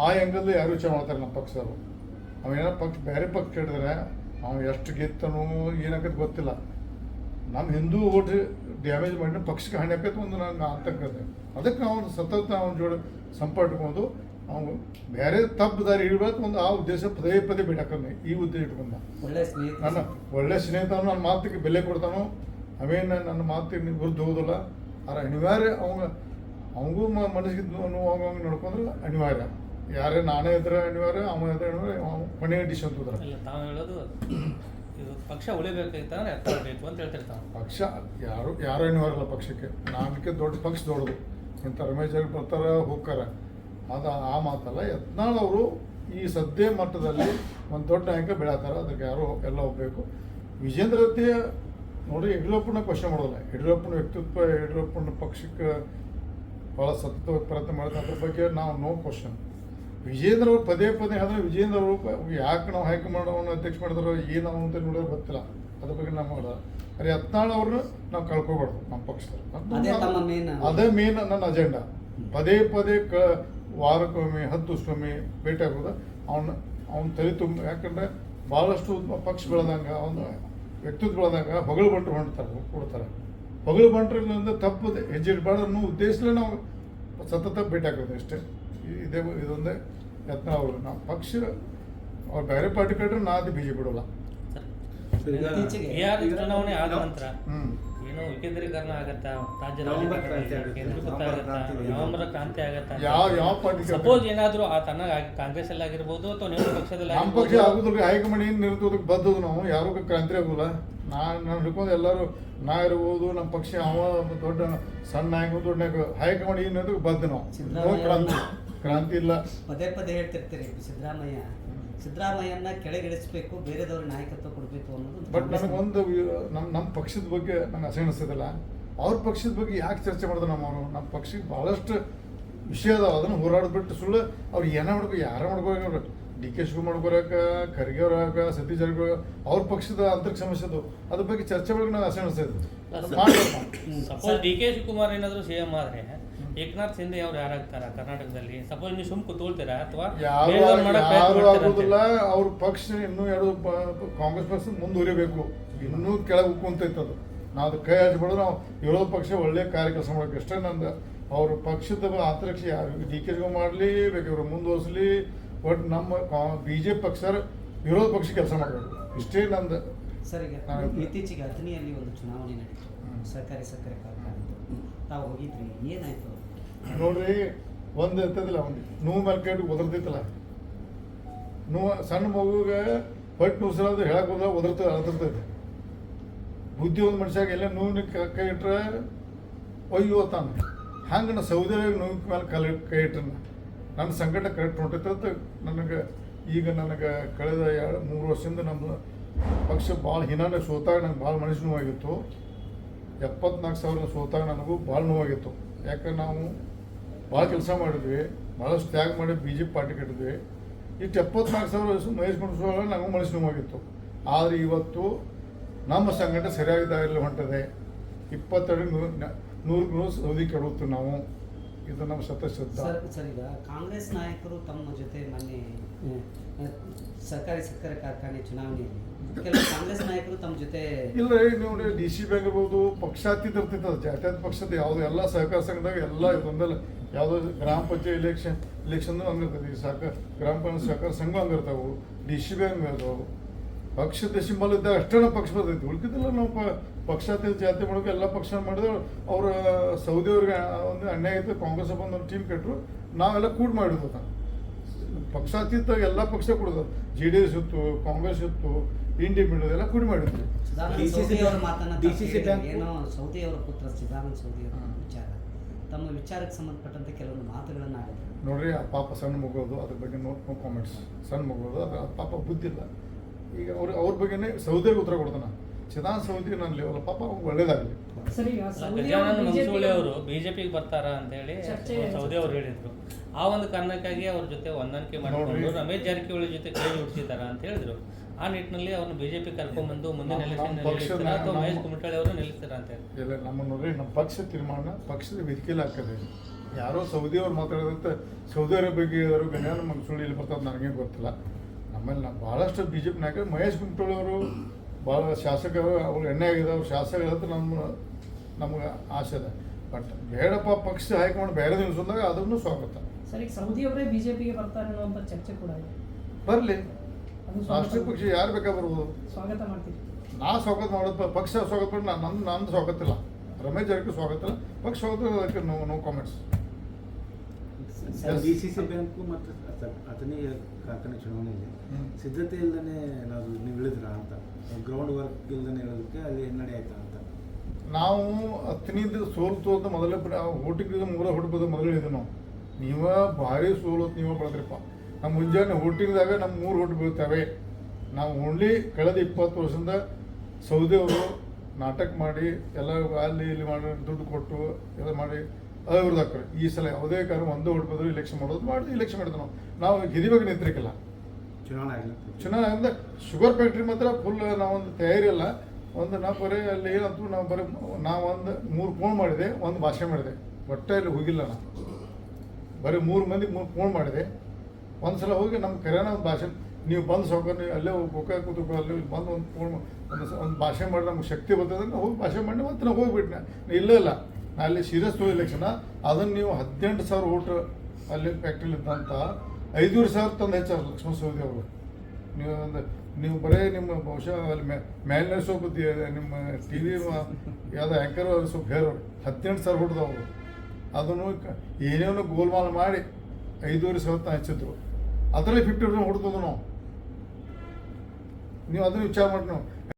ಆ ಆ್ಯಂಗಲ್ ಯಾರು ವಿಚಾರ ಮಾಡ್ತಾರೆ ನಮ್ಮ ಪಕ್ಷದವರು? ಅವೇನೋ ಪಕ್ಷ ಬೇರೆ ಪಕ್ಷ ಕೇಳಿದ್ರೆ ಅವ್ನು ಎಷ್ಟು ಗೆತ್ತನು ಏನಾಗತ್ತೆ ಗೊತ್ತಿಲ್ಲ. ನಮ್ಮ ಹಿಂದೂ ಓಟ್ ಡ್ಯಾಮೇಜ್ ಮಾಡಿ ಪಕ್ಷಕ್ಕೆ ಹಣೆ ಒಂದು ನಂಗೆ ಅಂತಕ್ಕಂಥ ಅದಕ್ಕೆ ನಾವು ಸತತ ಅವನ ಜೋಡಿ ಸಂಪರ್ಕಕೊಂಡು ಅವನು ಬೇರೆ ತಪ್ಪು ದಾರಿ ಇಡಬೇಕು ಒಂದು ಆ ಉದ್ದೇಶ ಪದೇ ಪದೇ ಬಿಡಕ್ಕಂದು ಈ ಉದ್ದೇಶ ಇಟ್ಕೊಂಡ. ಒಳ್ಳೆ ಸ್ನೇಹಿತ. ನನ್ನ ಒಳ್ಳೆ ಸ್ನೇಹಿತ ನನ್ನ ಮಾತಿಗೆ ಬೆಲೆ ಕೊಡ್ತಾನು. ಅವೇನು ನನ್ನ ಮಾತಿಗೆ ವಿರುದ್ಧ ಹೋಗೋದಿಲ್ಲ. ಆದ್ರೆ ಅನಿವಾರ್ಯ ಅವಂಗ ಅವನಿಗೂ ಮನಸ್ಸಿಗೆ ನೋವು ಅವಂಗ ನೋಡ್ಕೊಂಡ್ರೆ ಅನಿವಾರ್ಯ. ಯಾರೇ ನಾನೇ ಇದ್ರೆ ಅನಿವಾರ್ಯ ಅಮ್ಮ ಇದ್ರೆ ಅನಿವಾರ್ಯ ಮನೆ ಡಿಶ್ ಅಂತ ಇಲ್ಲ ತಾವು ಹೇಳೋದು ಇದು ಪಕ್ಷ ಉಳಿಬೇಕಾಗಿತ್ತಂದ್ರೆ ಎತ್ತರ ಬೇಕು ಅಂತ ಹೇಳ್ತಿರ್ತಾರೆ ಪಕ್ಷ ಯಾರು ಯಾರು ಅನಿವಾರ್ಯಲ್ಲ ಪಕ್ಷಕ್ಕೆ? ನಾನಕ್ಕೆ ದೊಡ್ಡ ಪಕ್ಷ ದೊಡ್ಡದು. ಇಂಥ ರಮೇಶ್ ಅವ್ರು ಬರ್ತಾರ ಹೋಗ್ತಾರ ಅದು ಆ ಮಾತಲ್ಲ ಯತ್ನಾಳ್ ಅವರು ಈ ಸದ್ಯ ಮಟ್ಟದಲ್ಲಿ ಒಂದು ದೊಡ್ಡ ಅಂಕ ಬೆಳತಾರ. ಅದಕ್ಕೆ ಯಾರು ಎಲ್ಲ ಹೋಗ್ಬೇಕು ವಿಜೇಂದ್ರ ನೋಡಿ ಯಡಿಯೂರಪ್ಪನ ಕ್ವಶನ್ ಮಾಡೋದಿಲ್ಲ. ಯಡಿಯೂರಪ್ಪನ ವ್ಯಕ್ತಿತ್ವ ಯಡಿಯೂರಪ್ಪನ ಪಕ್ಷಕ್ಕೆ ಭಾಳ ಸತತವಾಗಿ ಪ್ರಯತ್ನ ಮಾಡಿದ ಅದ್ರ ಬಗ್ಗೆ ನಾವು ನೋ ಕ್ವಶನ್ ವಿಜೇಂದ್ರ ಅವರು ಪದೇ ಪದೇ ಹೇಳಿದ್ರೆ ವಿಜೇಂದ್ರ ಅವರು ಯಾಕೆ ನಾವು ಹೈಕಮಾಂಡ್ ಅವ್ರನ್ನ ಅಧ್ಯಕ್ಷ ಮಾಡಿದ್ರು ಏನು ಅಂತ ನೋಡೋದು ಗೊತ್ತಿಲ್ಲ. ಅದ್ರ ಬಗ್ಗೆ ನಾವು ಮಾಡೋದು ಅರೆ ಯತ್ನಾಳ್ ಅವ್ರನ್ನ ನಾವು ಕಳ್ಕೊಬಾರ್ದು ನಮ್ಮ ಪಕ್ಷದಲ್ಲಿ ಅದೇ ಮೇನ್ ನನ್ನ ಅಜೆಂಡಾ ಪದೇ ಪದೇ ಕ ವಾರಕ್ಕೊಮ್ಮೆ ಹತ್ತು ವರ್ಷಕ್ಕೊಮ್ಮೆ ಭೇಟಿ ಆಗ್ಬೋದು. ಅವನ ಅವ್ನ ತಲೆ ತುಂಬ ಯಾಕಂದ್ರೆ ಭಾಳಷ್ಟು ಪಕ್ಷ ಬೆಳೆದಂಗ ಅವನು ವ್ಯಕ್ತಿತ್ವ ಬೆಳೆದಾಗ ಹೊಗಳು ಬಂಟ್ರು ಹೊಂಡ್ತಾರೆ ಕೊಡ್ತಾರೆ. ಹೊಗಳು ಬಂಟ್ರಿಂದ ತಪ್ಪದೆ ಹೆಜ್ಜೆ ಇಡಬಾರ್ದು ಅನ್ನೋ ಉದ್ದೇಶಲೇ ನಾವು ಸತತ ಭೇಟಿ ಆಗೋದು ಅಷ್ಟೇ. ಇದೇ ಇದೊಂದೇ ಯತ್ನ ಅವರು. ನಾವು ಪಕ್ಷ ಅವ್ರು ಬೇರೆ ಪಾರ್ಟಿ ಕಟ್ರೆ ನಾ ಅದು ಬಿ ಜೆ ಬಿಡೋಲ್ಲ. ಬಿಹಾರ ಚುನಾವಣೆ ಆದ ನಂತರ ಹ್ಮ್. ಏನು ವಿಕೇಂದ್ರೀಕರಣ ಆಗತ್ತಾ? ನವೆಂಬರ್ ಕ್ರಾಂತಿ ಆಗುತ್ತೆ. ಯಾವ ಯಾವ ಪಾರ್ಟಿ ಸಪೋಸ್ ಏನಾದ್ರು ಆ ತನ್ನ ಕಾಂಗ್ರೆಸ್ ಅಲ್ಲಿ ಆಗಿರ್ಬೋದು ಅಥವಾ ನಿಮ್ಮ ಪಕ್ಷದಲ್ಲಿ ನಮ್ಮ ಪಕ್ಷ ಆಗಿರ್ಬೋದು ಆಗುದಿಲ್ಲ ಹೈಕಮಾಂಡ್ ಏನು ನಿರ್ತದಕ್ಕೆ ಬದ್ದದು ನಾವು? ಯಾರು ಕ್ರಾಂತಿ ಆಗುಲ್ಲ ನಾನು ನಾನು ಹಿಡ್ಕೊಂಡು ಎಲ್ಲರೂ ನಾ ಇರ್ಬೋದು ನಮ್ಮ ಪಕ್ಷ ಅವ ದೊಡ್ಡ ಸಣ್ಣ ನಾಯಕ ದೊಡ್ಡ ನಾಯಕ ಹೈಕಮಾಂಡ್ ಏನು ಬಂದು ನಾವು. ಕ್ರಾಂತಿ ಕ್ರಾಂತಿ ಇಲ್ಲ. ಪದೇ ಪದೇ ಹೇಳ್ತಿರ್ತೀರಿ ಸಿದ್ದರಾಮಯ್ಯ. ಸಿದ್ದರಾಮಯ್ಯನ ಕೆಳಗಿಳಿಸ್ಬೇಕು ಬೇರೆದವ್ರ ನಾಯಕತ್ವ ಕೊಡಬೇಕು ಅನ್ನೋದು ಬಟ್ ನನಗೊಂದು ನಮ್ಮ ನಮ್ಮ ಪಕ್ಷದ ಬಗ್ಗೆ ನಂಗೆ ಅಸಹ ಅನಿಸ್ತದಲ್ಲ ಅವ್ರ ಪಕ್ಷದ ಬಗ್ಗೆ ಯಾಕೆ ಚರ್ಚೆ ಮಾಡಿದ್ರು ನಮ್ಮ ಅವರು ನಮ್ಮ ಪಕ್ಷಕ್ಕೆ ಭಾಳಷ್ಟು ವಿಷಯ ಅದಾವ ಅದನ್ನು ಹೋರಾಡ್ಬಿಟ್ಟು ಸುಳ್ಳು ಅವ್ರು ಏನೇ ಮಾಡ್ಬೇಕು ಯಾರ ಮಾಡ್ಬೇಕು ಡಿ ಕೆ ಶಿವಕುಮಾರ್ ಬರಕ ಖರ್ಗೆ ಅವರಾಗ ಸತೀಶ್ ಜಾರಕಿಹೊಳಿ ಅವ್ರ ಪಕ್ಷದ ಆಂತರಿಕ ಸಮಸ್ಯೆ ಅದು. ಅದ್ರ ಬಗ್ಗೆ ಚರ್ಚೆ ಒಳಗೆ ನಂಗೆ ಅನಿಸ್ತಾ ಇದ್ದೀವಿ ಸಪೋಸ್ ಡಿ ಕೆ ಶಿವಕುಮಾರ್ ಏನಾದ್ರು ಸಿಎಂ ಆದರೆ ಏಕನಾಥ್ ಶಿಂದೆ ಅವ್ರು ಯಾರಾಗ್ತಾರ ಕರ್ನಾಟಕದಲ್ಲಿ? ಸಪೋಸ್ ನೀವು ಸುಮ್ ಕೂತ್ಕೊಳ್ತೀರಾ ಅಥವಾ ಯಾರು ಆಗೋದಿಲ್ಲ? ಅವ್ರ ಪಕ್ಷ ಇನ್ನೂ ಎರಡು ಕಾಂಗ್ರೆಸ್ ಪಕ್ಷ ಮುಂದುವರಿಬೇಕು ಇನ್ನೂ ಕೆಳಗೆ ಉಕ್ಕುಂತೈತೆ ಅದು. ನಾವು ಅದು ಕೈ ಹಚ್ಬಿಡೋದು ನಾವು. ವಿರೋಧ ಪಕ್ಷ ಒಳ್ಳೆ ಕಾರ್ಯ ಕೆಲಸ ಮಾಡೋಕೆ ಅಷ್ಟೇ ನಂದು. ಅವ್ರ ಪಕ್ಷದ ಆಂತರಿಕ್ಷ ಯಾರು? ಡಿ ಕೆ ಶಿವಕುಮಾರ್ ಮಾಡಲಿ ಬೇಕಾದ್ರೆ ಮುಂದುವರಿಸಲಿ ಒಟ್ಟು ನಮ್ಮ ಬಿ ಜೆ ಪಿ ಪಕ್ಷ ವಿರೋಧ ಪಕ್ಷ ಕೆಲಸ ಮಾಡಬೇಕು ಇಷ್ಟೇ ನಂದು. ಸರ್ ಈಗ ನಾನು- ಇತ್ತೀಚೆಗೆ ಅಥಣಿಯಲ್ಲಿ ಒಂದು ಚುನಾವಣೆ ನಡೀತು. ಸರ್ಕಾರಿ ಸಕ್ಕರೆ ಕಾರ್ಖಾನೆ ತಾವು ಹೋಗಿದ್ರಿ ಏನಾಯ್ತು? ನೋಡ್ರಿ ಒಂದು ಇರ್ತದಿಲ್ಲ ಒಂದು ನೋವು ಮಾರ್ಕೆಟ್ ಒದರ್ತಿತ್ತಲ್ಲ ನೋವು ಸಣ್ಣ ಮಗುಗೆ ಹೊಟ್ಟೆ ನುಸಿರೋದು ಹೇಳಕ್ಕೆ ಹೋದ್ರೆ ಒದರ್ತದೆ ಅಳ್ತಿರ್ತೈತೆ ಬುದ್ಧಿ ಒಂದು ಮನುಷ್ಯಾಗ ಎಲ್ಲ ನೋವಿನ ಕ- ಕೈ ಇಟ್ರೆ ಒಯ್ಯೋ ತಾನು. ಹಂಗೆ ನಾ ಸೌದೆ ನೋವಿನ ಮೇಲೆ ಕಲ್ ಕೈ ಇಟ್ರೆ ನನ್ನ ಸಂಕಟ ಕರೆಕ್ಟ್ ಹೊಂಟೈತೆ ನನಗೆ ಈಗ ನನಗೆ ಕಳೆದ ಎರಡು ಮೂರು ವರ್ಷದಿಂದ ನಮ್ಮ ಪಕ್ಷ ಭಾಳ ಹಿನಾನೆ ಸೋತಾಗ ನಂಗೆ ಭಾಳ ಮನಸ್ಸು ನೋವಾಗಿತ್ತು. ಎಪ್ಪತ್ನಾಲ್ಕು ಸಾವಿರ ಸೋತಾಗ ನನಗೂ ಭಾಳ ನೋವಾಗಿತ್ತು. ಯಾಕಂದ್ರೆ ನಾವು ಭಾಳ ಕೆಲಸ ಮಾಡಿದ್ವಿ, ಭಾಳಷ್ಟು ತ್ಯಾಗ ಮಾಡಿ ಬಿ ಜೆ ಪಿ ಪಾರ್ಟಿ ಕಟ್ಟಿದ್ವಿ. ಇಷ್ಟು ಎಪ್ಪತ್ನಾಲ್ಕು ಸಾವಿರ ಮಹೇಶ್ ಕುಣಸೋವಾಗ ನನಗೂ ಮನಸ್ಸು ನೋವಾಗಿತ್ತು. ಆದರೆ ಇವತ್ತು ನಮ್ಮ ಸಂಘಟನೆ ಸರಿಯಾಗಿದ್ದಾಗಲಿ ಹೊಂಟದೆ. ಇಪ್ಪತ್ತೆರಡು ನೂರು ನೂರು ಸೌದಿ ಕೆಡುತ್ತೆ ನಾವು. ಇದು ನಮ್ಮ ಶತಶ್ರದ್ಧ ಸರ್ ಸರ್ ಈಗ ಕಾಂಗ್ರೆಸ್ ನಾಯಕರು ತಮ್ಮ ಜೊತೆ ಮೊನ್ನೆ ಸರ್ಕಾರಿ ಸಕ್ಕರೆ ಕಾರ್ಖಾನೆ ಚುನಾವಣೆಯಲ್ಲಿ ಕೆಲವು ಕಾಂಗ್ರೆಸ್ ನಾಯಕರು ತಮ್ಮ ಜೊತೆ ಇಲ್ಲ ನೋಡಿ ಡಿ ಸಿ ಬ್ಯಾಂಕ್ ಇರ್ಬೋದು ಪಕ್ಷಾತೀತ ಇರ್ತೈತೆ ಅದು ಜಾತ್ಯತೀತ ಪಕ್ಷದ ಯಾವುದು ಎಲ್ಲ ಸಹಕಾರ ಸಂಘದಾಗ ಎಲ್ಲ ಇದೊಂದಲ್ಲ ಯಾವುದೋ ಗ್ರಾಮ ಪಂಚಾಯತ್ ಇಲೆಕ್ಷನ್ ಇಲೆಕ್ಷನ್ ಹಂಗಿರ್ತದೆ. ಈ ಸಹಕಾರ ಗ್ರಾಮ ಪಂಚಾಯತ್ ಸಹಕಾರ ಸಂಘ ಹಂಗಿರ್ತಾವೆ ಡಿ ಸಿ ಬ್ಯಾಂಕ್ ಇರ್ತಾವು ಪಕ್ಷದ ಸಿಂಬಲ್ ಇದ್ದ ಅಷ್ಟೇ ನಾವು ಪಕ್ಷ ಬರ್ತೈತಿ. ಉಳ್ಕಿದಿಲ್ಲ ನಾವು ಪ ಪಕ್ಷಾತೀತ ಜಾತಿ ಮಾಡೋಕೆ ಎಲ್ಲ ಪಕ್ಷ ಮಾಡಿದ್ರು ಅವ್ರ ಸೌದಿಯವ್ರಿಗೆ ಒಂದು ಅನ್ಯಾಯ ಐತೆ ಕಾಂಗ್ರೆಸ್ ಬಂದು ಒಂದು ಟೀಮ್ ಕಟ್ಟರು ನಾವೆಲ್ಲ ಕೂಡ್ ಮಾಡಿದ್ವು. ಪಕ್ಷಾತೀತ ಎಲ್ಲ ಪಕ್ಷ ಕೊಡೋದು. ಜೆ ಡಿ ಎಸ್ ಇತ್ತು ಕಾಂಗ್ರೆಸ್ ಇತ್ತು ಇಂಡಿಪೆಂಡೆಂಟ್ ಎಲ್ಲ ಕೂಡಿ ಮಾಡಿದ್ವಿ. ಏನೋ ಸೌದಿ ಅವರ ಪುತ್ರ ಸಿದ್ದಾನಂದ ಸೌದಿ ಅವರ ವಿಚಾರ. ತಮ್ಮ ವಿಚಾರಕ್ಕೆ ಸಂಬಂಧಪಟ್ಟಂತೆ ಕೆಲವೊಂದು ಮಾತುಗಳನ್ನು ಆಡಿದ್ರು ನೋಡ್ರಿ ಆ ಪಾಪ ಸಣ್ಣ ಮಗೋದು ಅದ್ರ ಬಗ್ಗೆ ನೋಡ್ಕೊಂಡು ನೋ ಕಾಮೆಂಟ್ಸ್ ಸಣ್ಣ ಮಗೋದು ಅದು ಪಾಪ ಬುದ್ಧಿ ಇಲ್ಲ ಈಗ ಅವ್ರ ಅವ್ರ ಬಗ್ಗೆನೇ ಸೌದಿಗೆ ಉತ್ತರ ಕೊಡ್ತಾನೆ. ಚಿದಾನ್ ಸೌದಿ ನನ್ನ ಲೆವೆಲ್ ಪಾಪ ಒಳ್ಳೇದಾಗಲಿ. ಸೌದಿ ಅವರು ಮಂಸೂಳಿ ಅವರು ಬಿಜೆಪಿಗೆ ಬರ್ತಾರ ಅಂತ ಹೇಳಿ ಸೌದಿ ಅವರು ಹೇಳಿದ್ರು. ಆ ಒಂದು ಕಾರಣಕ್ಕಾಗಿ ಅವ್ರ ಜೊತೆ ಹೊಂದಾಣಿಕೆ ಮಾಡಿಕೊಂಡು. ರಮೇಶ್ ಜಾರಕಿಹೊಳಿ ಜೊತೆ ಕೈ ಹುಡ್ಸಿದಾರ ಅಂತ ಹೇಳಿದ್ರು. ಆ ನಿಟ್ಟಿನಲ್ಲಿ ಅವ್ರನ್ನ ಬಿಜೆಪಿ ಕರ್ಕೊಂಡ್ಬಂದು ಮುಂದಿನ ಎಲೆಕ್ಷನ್ ಅಥವಾ ಮಹೇಶ್ ಕುಮಟಳ್ಳಿ ಅವರು ನಿಲ್ಲಿಸ್ತಾರ ಅಂತ ಹೇಳಿ. ನಮ್ಮ ನೋಡ್ರಿ ನಮ್ಮ ಪಕ್ಷ ತೀರ್ಮಾನ ಪಕ್ಷದ ವೇದಿಕೆಯಲ್ಲಿ ಹಾಕದೆ. ಯಾರೋ ಸೌದಿಯವ್ರು ಮಾತಾಡೋದಂತ ಸೌದಿ ಅರೇಬಿಯ ಬಗ್ಗೆ ಹೇಳಿದ್ರು ಗಣ್ಯಾನ ನಮ್ಗೆ ಸುಳ್ಳು ಇಲ್ಲಿ ಬರ್ತದೆ ನನಗೇನು ಗೊತ್ತಿಲ್ಲ. ಆಮೇಲೆ ನಾವು ಭಾಳಷ್ಟು ಬಿ ಜೆ ಪಿ ನಾಯಕರು ಮಹೇಶ್ ಅವರು ಭಾಳ ಶಾಸಕರು ಅವ್ರು ಎಣ್ಣೆ ಆಗಿದ್ದಾವೆ ಶಾಸಕರು ಅಂತ ನಮ್ಮ ನಮ್ಗೆ ಆಸೆ ಇದೆ. ಬಟ್ ಬೇಡಪ್ಪ ಪಕ್ಷ ಹೈಕಮಾಂಡ್ ಬೇರೆ ನಿಲ್ಸೋದಾಗ ಅದನ್ನು ಸ್ವಾಗತ. ಸರ್ ಈಗ ಜೆ ಬಿಜೆಪಿಗೆ ಬರ್ತಾರೆ ಅನ್ನುವಂಥ ಚರ್ಚೆ ಕೂಡ ಇದೆ. ಬರಲಿ. ಅದು ರಾಷ್ಟ್ರೀಯ ಪಕ್ಷ ಯಾರು ಬೇಕಾ ಬರ್ಬೋದು ಸ್ವಾಗತ ಮಾಡ್ತೀವಿ. ನಾ ಸ್ವಾಗತ ಮಾಡೋದು ಪಕ್ಷ ಸ್ವಾಗತ ಮಾಡಿ ನಾನು ನನ್ನ ನಂದು ಸ್ವಾಗತ ಇಲ್ಲ. ರಮೇಶ್ ಜಾರಕಿಹೊಳಿ ಸ್ವಾಗತ ಇಲ್ಲ. ಪಕ್ಷ ಸ್ವಾಗತ ಅದಕ್ಕೆ no no comments D C C bank ಮತ್ತು ಅತ- ಅಥಣಿ ಕಾರ್ಖಾನೆ ಚುನಾವಣೆಯಲ್ಲಿ. ಸಿದ್ಧತೆ ಇಲ್ಲದೇ ನಾವು ನೀವು ಇಳಿದ್ರ ಅಂತ? ಗ್ರೌಂಡ್ ವರ್ಕ್ ಇಲ್ಲದೇ ಇಳೋದಕ್ಕೆ ಅಲ್ಲಿ ಹಿನ್ನಡೆ ಆಯ್ತಾ ಅಂತ? ನಾವು ಹತ್ತನಿಂದ ಸೋಲ್ತು ಅಂತ ಮೊದಲೇ ಹೋಟಿಗೆ ಮೂಲ ಹೊಡ್ಬೋದು ಮೊದಲು ಹೇಳಿದ್ವಿ ನಾವು. ನೀವು ಭಾರಿ ಸೋಲೋತ್ ನೀವು ಬಳದ್ರಿಪ್ಪ ನಮ್ಮ ಮುಂಜಾನೆ ಓಟಿಂಗ್ದಾಗ ನಮ್ಮ ಮೂರು ಹೊಟ್ಟು ಬೀಳ್ತವೆ. ನಾವು ಓನ್ಲಿ ಕಳೆದ ಇಪ್ಪತ್ತು ವರ್ಷದಿಂದ ಸೌದಿ ಅವರು ನಾಟಕ ಮಾಡಿ ಎಲ್ಲ ಅಲ್ಲಿ ಇಲ್ಲಿ ಮಾಡಿ ದುಡ್ಡು ಕೊಟ್ಟು ಎಲ್ಲ ಮಾಡಿ ಅವ್ರದ್ದು ಹಾಕ್ತಾರೆ ಈ ಸಲ ಯಾವುದೇ ಕಾರಣ ಒಂದೇ ಹೊಡ್ಬೋದು ಇಲೆಕ್ಷನ್ ಮಾಡೋದು ಮಾಡಿ ಇಲೆಕ್ಷನ್ ಮಾಡಿದ್ವಿ ನಾವು. ನಾವು ಗೆದಿಬೇಕು ನಿಂತಿರಕ್ಕಿಲ್ಲ ಚುನಾವಣೆ ಆಗಿಲ್ಲ ಚುನಾವಣೆ ಅಂದ್ರೆ ಶುಗರ್ ಫ್ಯಾಕ್ಟ್ರಿ ಮಾತ್ರ ಫುಲ್ ನಾವೊಂದು ತಯಾರಿ ಇಲ್ಲ ಒಂದು ನಾವು ಬರೀ ಅಲ್ಲಿ ಏನಂತೂ ನಾವು ಬರೀ ನಾವು ಒಂದು ಮೂರು ಫೋನ್ ಮಾಡಿದೆ ಒಂದು ಭಾಷೆ ಮಾಡಿದೆ. ಒಟ್ಟೆ ಅಲ್ಲಿ ಹೋಗಿಲ್ಲ ನಾನು ಬರೀ ಮೂರು ಮಂದಿ ಮೂರು ಫೋನ್ ಮಾಡಿದೆ. ಒಂದು ಸಲ ಹೋಗಿ ನಮ್ಮ ಕರೆನ ಒಂದು ಭಾಷೆ. ನೀವು ಬಂದು ಸೌಕರ್ಯ ನೀವು ಅಲ್ಲೇ ಹೋಗಿ ಕೂತು ಅಲ್ಲಿ ಬಂದು ಒಂದು ಫೋನ್ ಒಂದು ಒಂದು ಭಾಷೆ ಮಾಡಿ ನಮ್ಗೆ ಶಕ್ತಿ ಬರ್ತದೆ ನಾವು ಹೋಗಿ ಭಾಷೆ ಮಾಡಿ ಮತ್ತೆ ನಾವು ಹೋಗ್ಬಿಟ್ನೆ. ಇಲ್ಲ ಇಲ್ಲ. ಅಲ್ಲಿ ಹೋಗಿ ಎಲೆಕ್ಷನ್ ಅದನ್ನು ನೀವು ಹದಿನೆಂಟು ಸಾವಿರ ಓಟ್ ಅಲ್ಲಿ ಫ್ಯಾಕ್ಟ್ರಿಲಿ ಇದ್ದಂಥ ಐದೂರು ಸಾವಿರ ತಂದು ಹೆಚ್ಚಾರ ಲಕ್ಷ್ಮಣ ಸವದಿ ಅವರು. ನೀವು ಒಂದು, ನೀವು ಬರೀ ನಿಮ್ಮ ಬಹುಶಃ ಅಲ್ಲಿ ಮೇ ಸ್ವಲ್ಪ ದಿ- ನಿಮ್ಮ ಟಿ ವಿ ಯಾವುದೋ ಆ್ಯಂಕರ್ ಸ್ವಲ್ಪ ಹೇರೋರು ಹದಿನೆಂಟು ಸಾವಿರ ಹೊಡೆದವರು ಅದನ್ನು ಏನೇನೋ ಗೋಲ್ಮಾಲ್ ಮಾಡಿ ಐದೂವರೆ ಸಾವಿರ ತನಕ ಹಚ್ಚಿದ್ರು. ಅದರಲ್ಲಿ ಫಿಫ್ಟಿ ಪರ್ಸೆಂಟ್ ಹೊಡ್ತದ ನಾವು ನೀವು ಅದನ್ನು ವಿಚಾರ ಮಾಡಿ ನಾವು.